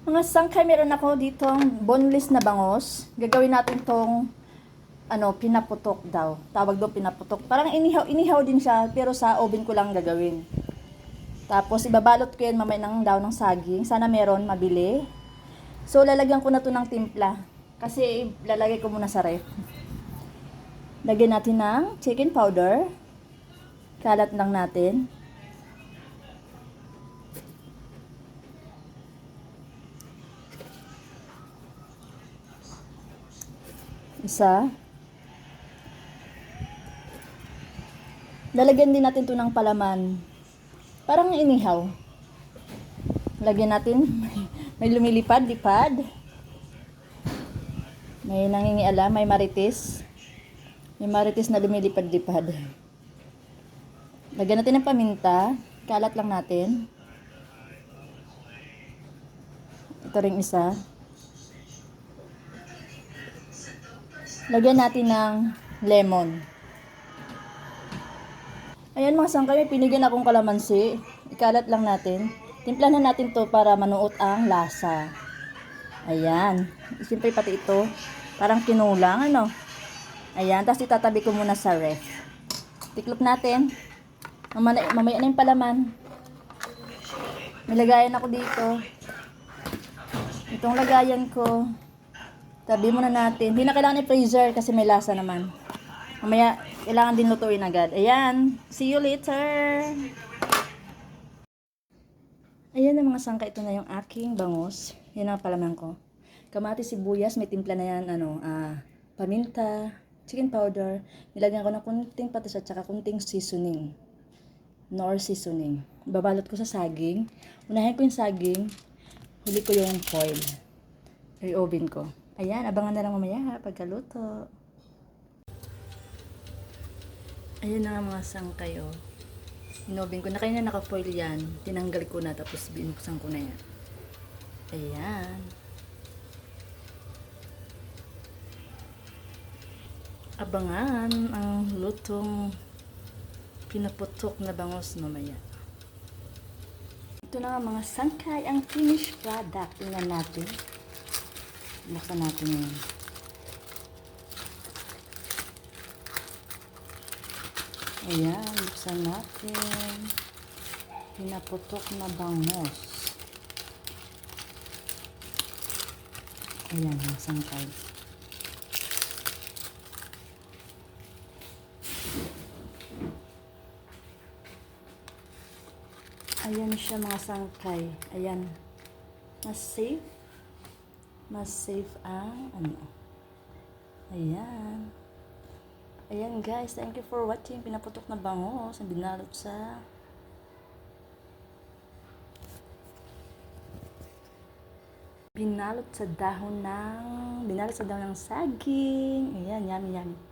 Mga sangkay, meron ako ditong boneless na bangos. Gagawin natin tong ano, pinaputok daw. Tawag doon pinaputok. Parang inihaw, inihaw din siya, pero sa oven ko lang gagawin. Tapos, ibabalot ko yan mamay ng daw ng saging. Sana meron, mabili. So, lalagyan ko na to ng timpla. Kasi, lalagay ko muna sa ref. Lagyan natin ng chicken powder. Kalat lang natin. Isa. Lalagyan din natin to ng palaman. Parang inihaw. Lagyan natin. May lumilipad-lipad. May nangingiala, may marites. May marites na lumilipad-lipad. Lagyan natin ng paminta. Kalat lang natin. Ito ring isa. Lagyan natin ng lemon. Ayan mga sangkay, may pinigyan akong kalamansi. Ikalat lang natin. Timplahan na natin to para manuot ang lasa. Ayan. Siyempre pati ito, parang kinulang, ano. Ayan, tapos itatabi ko muna sa ref. Tiklop natin. Mamaya, mamaya na yung palaman. May lagayan ako dito. Itong lagayan ko. Tabi muna natin. Hindi na kailangan i-freezer kasi may lasa naman. Mamaya, kailangan din lutuin agad. Ayan. See you later. Ayan ang mga sangka. Ito na yung aking bangus. Yan ang palaman ko. Kamati, sibuyas. May timpla na yan. Ano, ah, paminta, chicken powder. Nilagyan ko ng kunting patis at saka kunting seasoning. Nor seasoning. Babalot ko sa saging. Unahin ko yung saging. Huli ko yung foil. I-oven ko. Ayan, abangan na lang mamaya pagkaluto. Ayan na nga mga sangkay, oh. Inobin ko na kaya na naka-foil yan. Tinanggal ko na tapos binuksan ko na yan. Ayan. Abangan ang lutong pinaputok na bangos mamaya. Ito na nga mga sangkay ang finished product. Tingnan natin. Buksan natin yun. Ayan, buksan natin. Pinaputok na bangos. Ayan, mga sangkay. Ayan siya mga sangkay. Ayan. Mas safe. Mas safe ang ano. Ayan. Ayan guys, thank you for watching. Pinaputok na bangos. Ang binalot sa binalot sa dahon ng binalot sa dahon ng saging. Ayan, yummy yummy.